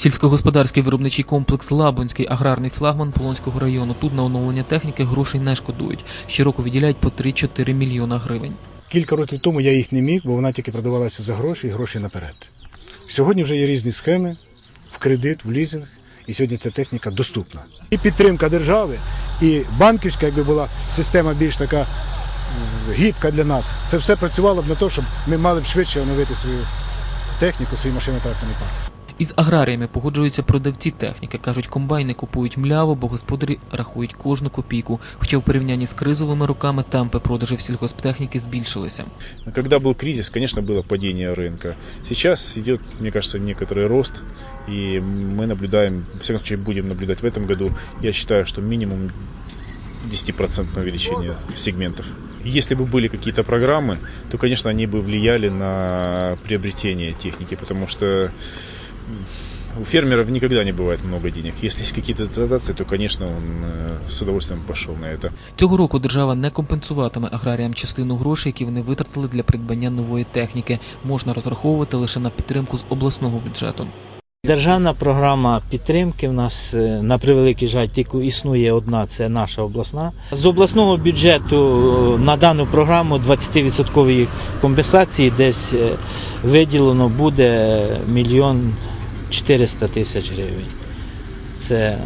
Сільськогосподарський виробничий комплекс Лабунський аграрний флагман Полонського району. Тут на оновлення техніки грошей не шкодують. Щороку виділяють по 3-4 мільйона гривень. Кілька років тому я їх не міг, бо вона тільки продавалася за гроші і гроші наперед. Сьогодні вже є різні схеми в кредит, в лізинг, і сьогодні ця техніка доступна. І підтримка держави, і банківська, якби була система більш така м, гібка для нас. Це все працювало б на те, щоб ми мали б швидше оновити свою техніку, свій машино-тракторний парк. Із аграріями погоджуються продавці техніки. кажуть, комбайни купують мляво, бо господарі рахують кожну копійку. Хоча в порівнянні з кризовими роками темпи продажів сільгосптехніки збільшилися. Когда был кризис, конечно, было падение рынка. Сейчас идет, мне кажется, некоторый рост, и мы наблюдаем, в всяком случае, будем наблюдать в этом году, я считаю, что минимум 10% увеличение сегментов. Если бы были какие-то программы, то, конечно, они бы влияли на приобретение техники, потому что м, у фермеров никогда не бывает много денег. Если есть какие-то дотации, то, конечно, он э, с удовольствием пошел на это. Цього року держава не компенсуватиме аграріям частину грошей, які вони витратили для придбання нової техніки. Можна розраховувати лише на підтримку з обласного бюджету. Державна програма підтримки в нас е, на превеликий жаль тільки існує одна, це наша обласна. З обласного бюджету е, на дану програму 20% компенсації десь е, виділено буде мільйон 400 тисяч гривень. Це е,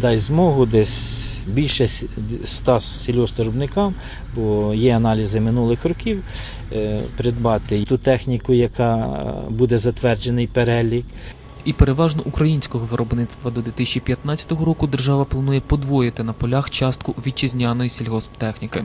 дасть змогу десь більше с- 100 сільгоспвиробникам, бо є аналізи минулих років, е, придбати ту техніку, яка е, буде затверджений перелік. І переважно українського виробництва до 2015 року держава планує подвоїти на полях частку вітчизняної сільгосптехніки.